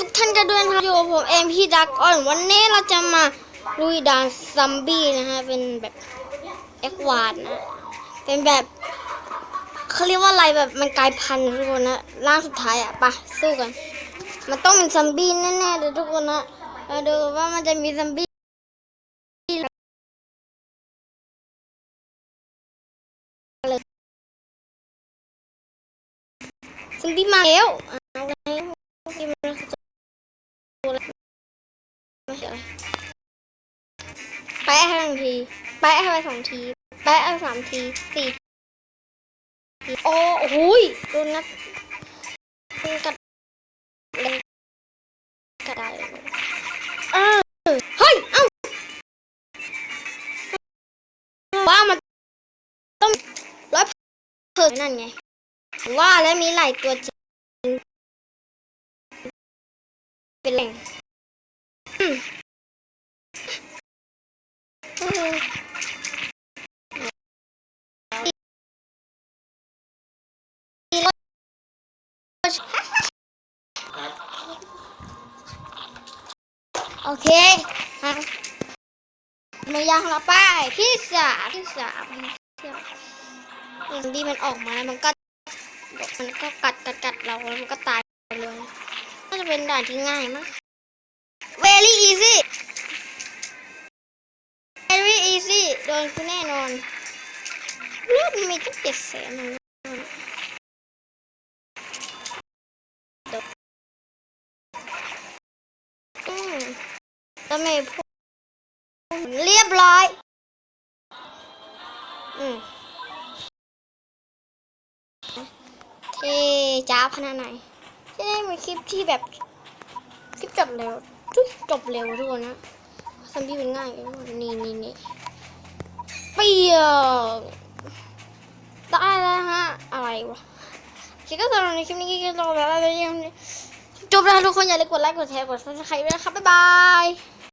ทุกท่านกันด้วยนะครับอยู่ผมเอ็มพี่ดักออนวันนี้เราจะมาลุยด่านซัมบี้นะฮะเป็นแบบเอ็กวานนะเป็นแบบเขาเรียกว่าอะไรแบบมันกลายพันธุ์ทุกคนนะร่างสุดท้ายอะไปะสู้กัน มันต้องเป็นซัมบี้แน่ๆเลยทุกคนนะมาดูว่ามันจะมีซัมบี้ซัมบี้มาแล้วที่มันจะไม่ใช่อะไร แปะให้หนึ่งที แปะให้ไปสองที แปะให้สามทีสี่ทีโอ้โหโดนนัดมันกัดเล่นกัดไดเลยเออเฮ้ย เอ้าว่ามันต้องร้อยเพิ่มนั่นไง ว่าแล้วมีหลายตัวจริงเป็นแหล่ง โอเคมาไม่ยากละป้ายที่สามที่สามที่สามอดีมันออกมาแล้วมันก็ มันก็กัดกัดกัดเราแล้วมันก็ตายไปเลยน่าจะเป็นด่านที่ง่ายมาก very easy ดนคุณแน่นอน เลือดมีตั้งเจ็ดแสนเลยอืมแล้วไม่พูดเรียบร้อย อืมเท่จ้าพนาไหนจะได้มีคลิปที่แบบ คลิปจบเร็วทุกจบเร็วทุกคนนะซัมบี้เป็นง่ายนี่นี่นี่ ปียกได้แล้วฮะ อะไรวะคิดก็สำหรับในคลิปนี้ก็จบแล้วแล้วยังจบแล้วทุกคนอย่าลืมกดไลค์กดแชร์กดซับสไครต์ด้วยนะครับบ๊ายบาย